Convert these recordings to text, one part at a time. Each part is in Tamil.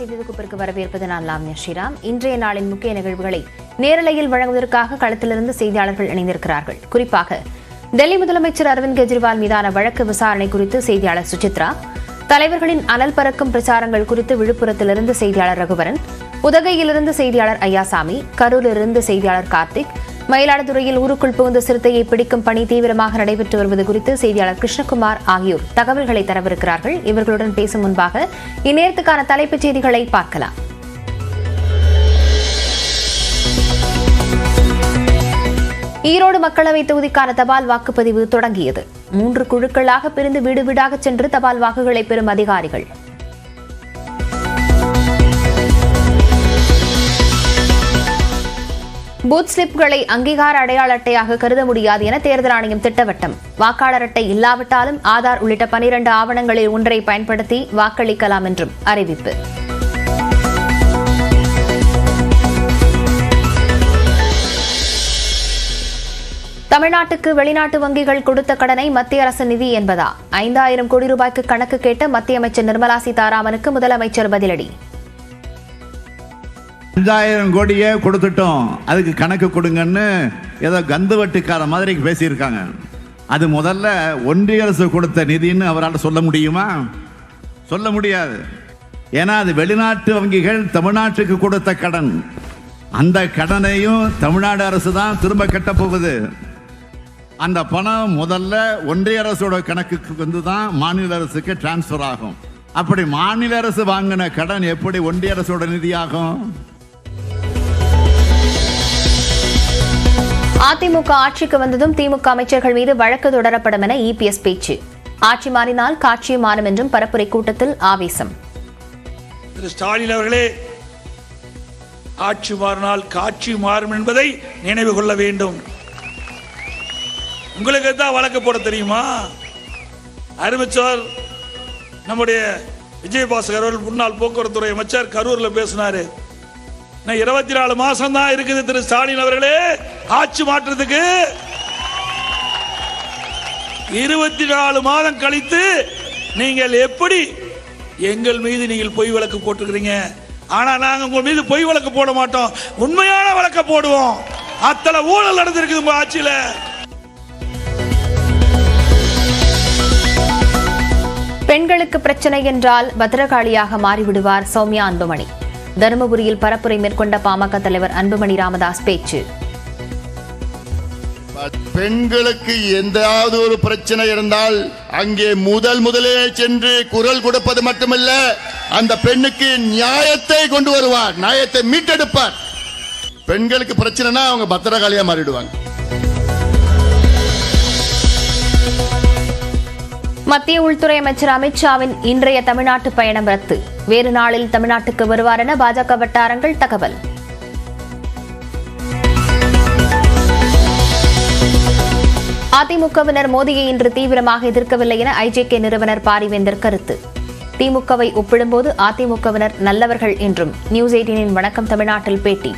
செய்தி தொகுப்பிற்கு வரவேற்பது நான் லாவ்யா ஸ்ரீராம். இன்றைய நாளின் முக்கிய நிகழ்வுகளை நேரலையில் வழங்குவதற்காக களத்திலிருந்து செய்தியாளர்கள் இணைந்திருக்கிறார்கள். குறிப்பாக டெல்லி முதலமைச்சர் அரவிந்த் கெஜ்ரிவால் மீதான வழக்கு விசாரணை குறித்து செய்தியாளர் சுசித்ரா தலைவர்களின் அனல் பறக்கும் பிரச்சாரங்கள் குறித்து விழுப்புரத்திலிருந்து செய்தியாளர் ரகுவரன் உதகையிலிருந்து செய்தியாளர் ஐயாசாமி கரூரிலிருந்து செய்தியாளர் கார்த்திக் மயிலாடுதுறையில் ஊருக்குள் புகுந்த சிறுத்தையை பிடிக்கும் பணி தீவிரமாக நடைபெற்று வருவது குறித்து செய்தியாளர் கிருஷ்ணகுமார் ஆகியோர் தகவல்களை தரவிருக்கிறார்கள். இவர்களுடன் பேசும் முன்பாக இந்நேரத்துக்கான தலைப்புச் செய்திகளை பார்க்கலாம். ஈரோடு மக்களவை தொகுதிக்கான தபால் வாக்குப்பதிவு தொடங்கியது. மூன்று குழுக்களாக பிரிந்து வீடு வீடாக சென்று தபால் வாக்குகளை பெறும் அதிகாரிகள். பூத் ஸ்லிப்களை அங்கீகார அடையாள அட்டையாக கருத முடியாது என தேர்தல் ஆணையம் திட்டவட்டம். வாக்காளர் அட்டை இல்லாவிட்டாலும் ஆதார் உள்ளிட்ட பனிரண்டு ஆவணங்களில் ஒன்றை பயன்படுத்தி வாக்களிக்கலாம் என்றும் அறிவிப்பு. தமிழ்நாட்டுக்கு வெளிநாட்டு வங்கிகள் கொடுத்த கடனை மத்திய அரசு நிதி என்பதா? ஐந்தாயிரம் கோடி ரூபாய்க்கு கணக்கு கேட்ட மத்திய அமைச்சர் நிர்மலா சீதாராமனுக்கு முதலமைச்சர் பதிலடி. அஞ்சாயிரம் கோடியே கொடுத்துட்டோம். அதுக்கு கணக்கு கொடுங்கன்னு ஏதோ கந்துவட்டிக்கார மாதிரி பேசியிருக்காங்க. அது முதல்ல ஒன்றிய அரசு கொடுத்த நிதின்னு அவரால் சொல்ல முடியுமா? சொல்ல முடியாது. ஏன்னா அது வெளிநாட்டு வங்கிகள் தமிழ்நாட்டுக்கு கொடுத்த கடன். அந்த கடனையும் தமிழ்நாடு அரசு தான் திரும்ப கட்ட போகுது. அந்த பணம் முதல்ல ஒன்றிய அரசோட கணக்குக்கு வந்து தான் மாநில அரசுக்கு டிரான்ஸ்ஃபர் ஆகும். அப்படி மாநில அரசு வாங்கின கடன் எப்படி ஒன்றிய அரசோட நிதியாகும்? அதிமுக ஆட்சிக்கு வந்ததும் திமுக அமைச்சர்கள் மீது வழக்கு தொடரப்படும் என இபிஎஸ் பேச்சு. ஆட்சி மாறினால் காட்சி மாறும் என்றும் பரப்புரை கூட்டத்தில் ஆவேசம். திரு ஸ்டாலின் அவர்களே ஆட்சி மாறினால் காட்சி மாறும் என்பதை நினைவு கொள்ள வேண்டும். உங்களுக்கு தான் வழக்கு போட தெரியுமா? அறிவிச்சார் நம்முடைய விஜயபாஸ்கர் அவர்கள் முன்னாள் போக்குவரத்துறை அமைச்சர் கரூர்ல பேசினாரு. நான் இருபத்தி நாலு மாசம் தான் இருக்குது திரு ஸ்டாலின் அவர்களே. ஆட்சி மாற்றத்துக்கு இருபத்தி நாலு மாதம் கழித்து நீங்கள் எப்படி எங்கள் மீது நீங்கள் பொய் வழக்கு போட்டுக்கிறீங்க ஆனா நாங்க உங்க மீது பொய் வழக்கு போட மாட்டோம். உண்மையான வழக்க போடுவோம். அத்தனை ஊழல் நடந்திருக்குது உங்க ஆட்சியில. பெண்களுக்கு பிரச்சனை என்றால் பத்திரகாளியாக மாறிவிடுவார் சௌமியா அன்புமணி. தருமபுரியில் பரப்புரை மேற்கொண்ட பாமக தலைவர் அன்புமணி ராமதாஸ் பேச்சு. பெண்களுக்கு எந்தாவது ஒரு பிரச்சனை இருந்தால் அங்கே முதல் முதலே சென்று குரல் கொடுப்பது மட்டுமல்ல அந்த பெண்ணுக்கு நியாயத்தை கொண்டு வருவார் நியாயத்தை மீட்டெடுப்பார். பெண்களுக்கு பிரச்சனைனா அவங்க பத்திரகாளியா மாறிடுவாங்க. மத்திய உள்துறை அமைச்சர் அமித்ஷாவின் இன்றைய தமிழ்நாட்டு பயணம் ரத்து. வேறு நாளில் தமிழ்நாட்டுக்கு வருவார் என பாஜக வட்டாரங்கள் தகவல். அதிமுகவினர் மோடியை இன்று தீவிரமாக எதிர்க்கவில்லை என ஐஜேகே நிறுவனர் பாரிவேந்தர் கருத்து. திமுகவை ஒப்பிடும்போது அதிமுகவினர் நல்லவர்கள் என்றும் நியூஸ் எயிட்டீனின் வணக்கம் தமிழ்நாட்டில் பேட்டி.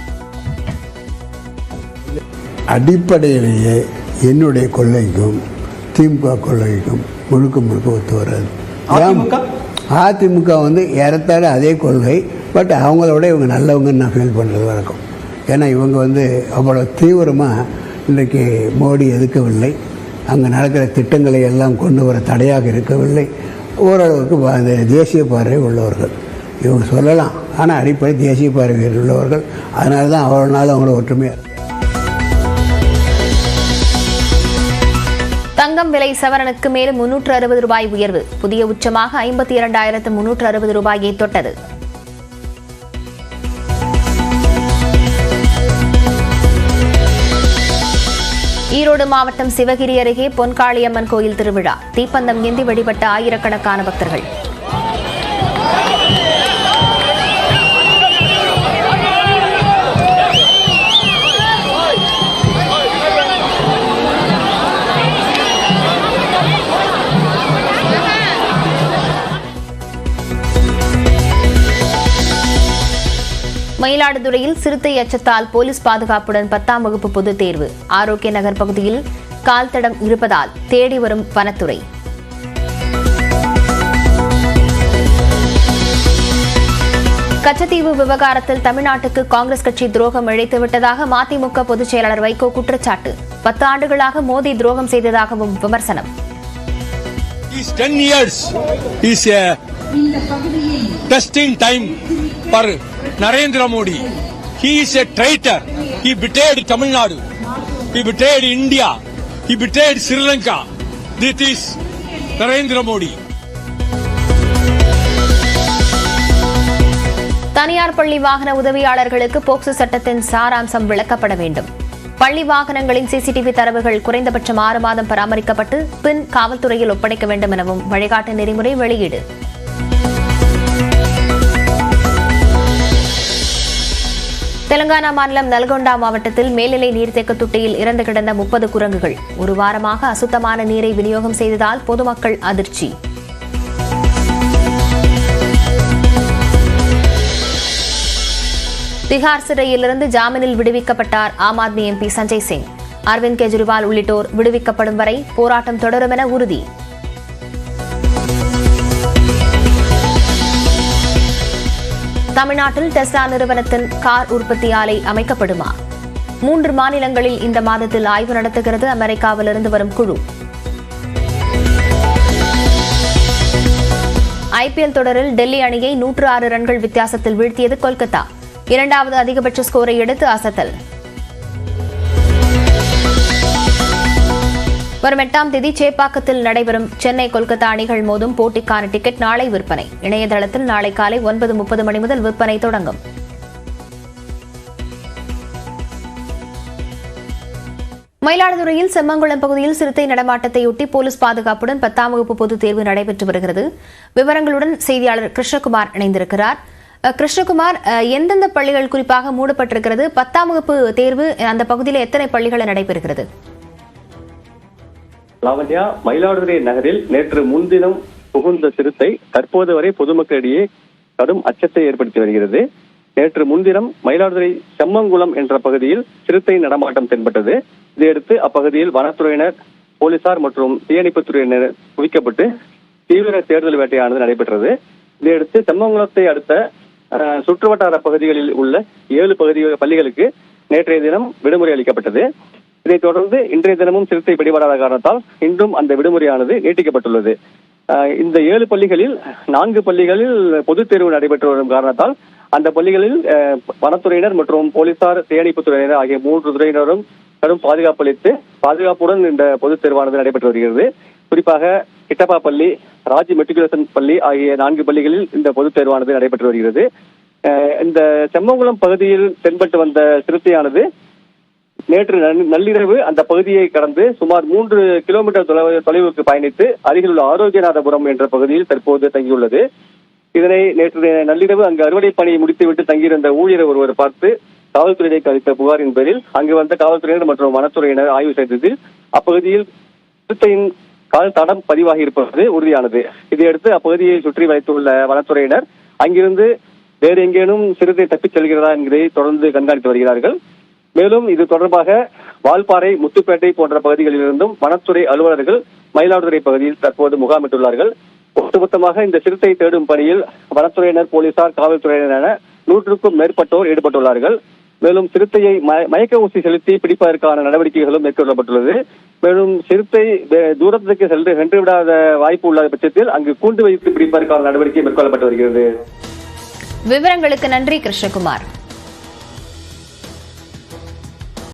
அடிப்படையிலேயே என்னுடைய கொள்கைக்கும் திமுக கொள்கைக்கும் முழுக்க முழுக்க ஒத்து வராது. அதிமுக? அதிமுக வந்து ஏறத்தாழ அதே கொள்கை பட் அவங்களோட இவங்க நல்லவங்கன்னு நான் ஃபீல் பண்ணுறது வழக்கம். ஏன்னா இவங்க வந்து அவ்வளோ தீவிரமாக இன்றைக்கு மோடி எதுக்கவில்லை? அங்கே நடக்கிற திட்டங்களை எல்லாம் கொண்டு வர தடையாக இருக்கவில்லை. ஓரளவுக்கு அந்த தேசிய பார்வை உள்ளவர்கள். இவங்க சொல்லலாம். ஆனால் அடிப்படை தேசிய பார்வை உள்ளவர்கள். அதனால தான் அவ்வளோ நாள் அவங்கள ஒற்றுமையாக தங்கம் விலை சவரனுக்கு மேலும் முன்னூற்று அறுபது ரூபாய் உயர்வு. புதிய உச்சமாக ஐம்பத்தி இரண்டாயிரத்து முன்னூற்று அறுபது ரூபாயை தொட்டது. ஈரோடு மாவட்டம் சிவகிரி அருகே பொன்காளியம்மன் கோயில் திருவிழா. தீப்பந்தம் ஏந்தி வழிபட்ட ஆயிரக்கணக்கான பக்தர்கள். மயிலாடுதுறையில் சிறுத்தை அச்சத்தால் போலீஸ் பாதுகாப்புடன் பத்தாம் வகுப்பு பொதுத் தேர்வு. ஆரோக்கிய நகர் பகுதியில் கால் தடம் இருப்பதால் தேடி வரும் வனத்துறை. கச்சத்தீவு விவகாரத்தில் தமிழ்நாட்டுக்கு காங்கிரஸ் கட்சி துரோகம் இழைத்து விட்டதாக மதிமுக பொதுச் செயலாளர் வைகோ குற்றச்சாட்டு. பத்து ஆண்டுகளாக மோடி துரோகம் செய்ததாகவும் விமர்சனம். 10 years is a testing time for Narendra Modi. He is a traitor he betrayed Tamil Nadu he He India he He Sri Lanka this is Narendra Modi தனியார் பள்ளி வாகன உதவியாளர்களுக்கு போக்சோ சட்டத்தின் சாராம்சம் விளக்கப்பட வேண்டும். பள்ளி வாகனங்களின் சிசிடிவி தரவுகள் குறைந்தபட்சம் ஆறு மாதம் பராமரிக்கப்பட்டு பின் காவல்துறையில் ஒப்படைக்க வேண்டும் எனவும் வழிகாட்டு நெறிமுறை வெளியீடு. தெலங்கானா மாநிலம் நல்கொண்டா மாவட்டத்தில் மேல்நிலை நீர்த்தேக்க தொட்டியில் இறந்து கிடந்த முப்பது குரங்குகள். ஒரு வாரமாக அசுத்தமான நீரை விநியோகம் செய்ததால் பொதுமக்கள் அதிர்ச்சி. திகார் சிறையிலிருந்து ஜாமீனில் விடுவிக்கப்பட்டார் ஆம் ஆத்மி எம்பி சஞ்சய் சிங். அரவிந்த் கெஜ்ரிவால் உள்ளிட்டோர் விடுவிக்கப்படும் வரை போராட்டம் தொடரும் என உறுதி. தமிழ்நாட்டில் டெஸ்லா நிறுவனத்தின் கார் உற்பத்தி ஆலை அமைக்கப்படுமா? மூன்று மாநிலங்களில் இந்த மாதத்தில் ஆய்வு நடத்துகிறது. அமெரிக்காவிலிருந்து வரும் குழு. ஐபிஎல் தொடரில் டெல்லி அணியை நூற்று ஆறு ரன்கள் வித்தியாசத்தில் வீழ்த்தியது கொல்கத்தா. இரண்டாவது அதிகபட்ச ஸ்கோரை எடுத்து அசத்தல். வரும் எட்டாம் தேதி சேப்பாக்கத்தில் நடைபெறும் சென்னை கொல்கத்தா அணிகள் மோதும் போட்டிக்கான டிக்கெட் நாளை விற்பனை. இணையதளத்தில் நாளை காலை ஒன்பது முப்பது மணி முதல் விற்பனை தொடங்கும். மயிலாடுதுறையில் செம்மங்குளம் பகுதியில் சிறுத்தை நடமாட்டத்தையொட்டி போலீஸ் பாதுகாப்புடன் பத்தாம் வகுப்பு பொதுத் தேர்வு நடைபெற்று வருகிறது. விவரங்களுடன் செய்தியாளர் கிருஷ்ணகுமார் இணைந்திருக்கிறார். அஹ், கிருஷ்ணகுமார் அஹ், எந்தெந்த பள்ளிகள் குறிப்பாக மூடப்பட்டிருக்கிறது? பத்தாம் வகுப்பு தேர்வு அந்த பகுதியில் எத்தனை பள்ளிகள் நடைபெறுகிறது? லாவண்யா மயிலாடுதுறை நகரில் நேற்று முன்தினம் புகுந்த சிறுத்தை தற்போது வரை பொதுமக்களிடையே கடும் அச்சத்தை ஏற்படுத்தி வருகிறது. நேற்று முன்தினம் மயிலாடுதுறை செம்மங்குளம் என்ற பகுதியில் சிறுத்தை நடமாட்டம் தென்பட்டது. இதையடுத்து அப்பகுதியில் வனத்துறையினர் போலீசார் மற்றும் தீயணைப்புத்துறையினர் குவிக்கப்பட்டு தீவிர தேடுதல் வேட்டையானது நடைபெற்றது. இதையடுத்து செம்மங்குளத்தை அடுத்த அஹ், சுற்றுவட்டார பகுதிகளில் உள்ள ஏழு பகுதி பள்ளிகளுக்கு நேற்றைய தினம் விடுமுறை அளிக்கப்பட்டது. இதைத் தொடர்ந்து இன்றைய தினமும் சிறுத்தை பிடிபடாத காரணத்தால் இன்றும் அந்த விடுமுறையானது நீட்டிக்கப்பட்டுள்ளது. இந்த ஏழு பள்ளிகளில் நான்கு பள்ளிகளில் பொதுத் தேர்வு நடைபெற்று வரும் காரணத்தால் அந்த பள்ளிகளில் வனத்துறையினர் மற்றும் போலீசார் தீயணைப்புத் துறையினர் ஆகிய மூன்று துறையினரும் கடும் பாதுகாப்பு அளித்து பாதுகாப்புடன் இந்த பொதுத் தேர்வானது நடைபெற்று வருகிறது. குறிப்பாக கிட்டப்பா பள்ளி ராஜி மெட்ரிகுலேஷன் பள்ளி ஆகிய நான்கு பள்ளிகளில் இந்த பொதுத் தேர்வானது நடைபெற்று வருகிறது. இந்த செம்மங்குளம் பகுதியில் தென்பட்டு வந்த சிறுத்தையானது நேற்று நள்ளிரவு அந்த பகுதியை கடந்து சுமார் மூன்று கிலோமீட்டர் தொலைவுக்கு பயணித்து அருகில் உள்ள ஆரோக்கியநாதபுரம் என்ற பகுதியில் தற்போது தங்கியுள்ளது. இதனை நேற்று நள்ளிரவு அங்கு அறுவடை பணியை முடித்துவிட்டு தங்கியிருந்த ஊழியர் ஒருவர் பார்த்து காவல்துறையினருக்கு அளித்த புகாரின் பேரில் அங்கு வந்த காவல்துறையினர் மற்றும் வனத்துறையினர் ஆய்வு செய்ததில் அப்பகுதியில் சிறுத்தையின் கால் தடம் பதிவாகி இருப்பது உறுதியானது. இதையடுத்து அப்பகுதியை சுற்றி வைத்துள்ள வனத்துறையினர் அங்கிருந்து வேறு எங்கேனும் சிறுத்தை தப்பிச் செல்கிறதா என்கிறதை தொடர்ந்து கண்காணித்து வருகிறார்கள். மேலும் இது தொடர்பாக வால்பாறை முத்துப்பேட்டை போன்ற பகுதிகளிலிருந்தும் வனத்துறை அலுவலர்கள் மயிலாடுதுறை பகுதியில் தற்போது முகாமிட்டுள்ளார்கள். ஒட்டுமொத்தமாக இந்த சிறுத்தை தேடும் பணியில் வனத்துறையினர் போலீசார் காவல்துறையினர் என நூற்றுக்கும் மேற்பட்டோர் ஈடுபட்டுள்ளார்கள். மேலும் சிறுத்தையை மயக்க ஊசி செலுத்தி பிடிப்பதற்கான நடவடிக்கைகளும் மேற்கொள்ளப்பட்டுள்ளது. மேலும் சிறுத்தை தூரத்துக்கு சென்று சென்று விடாத வாய்ப்பு உள்ள பட்சத்தில் அங்கு கூண்டு வைத்து பிடிப்பதற்கான நடவடிக்கை மேற்கொள்ளப்பட்டு வருகிறது. விவரங்களுக்கு நன்றி கிருஷ்ணகுமார்.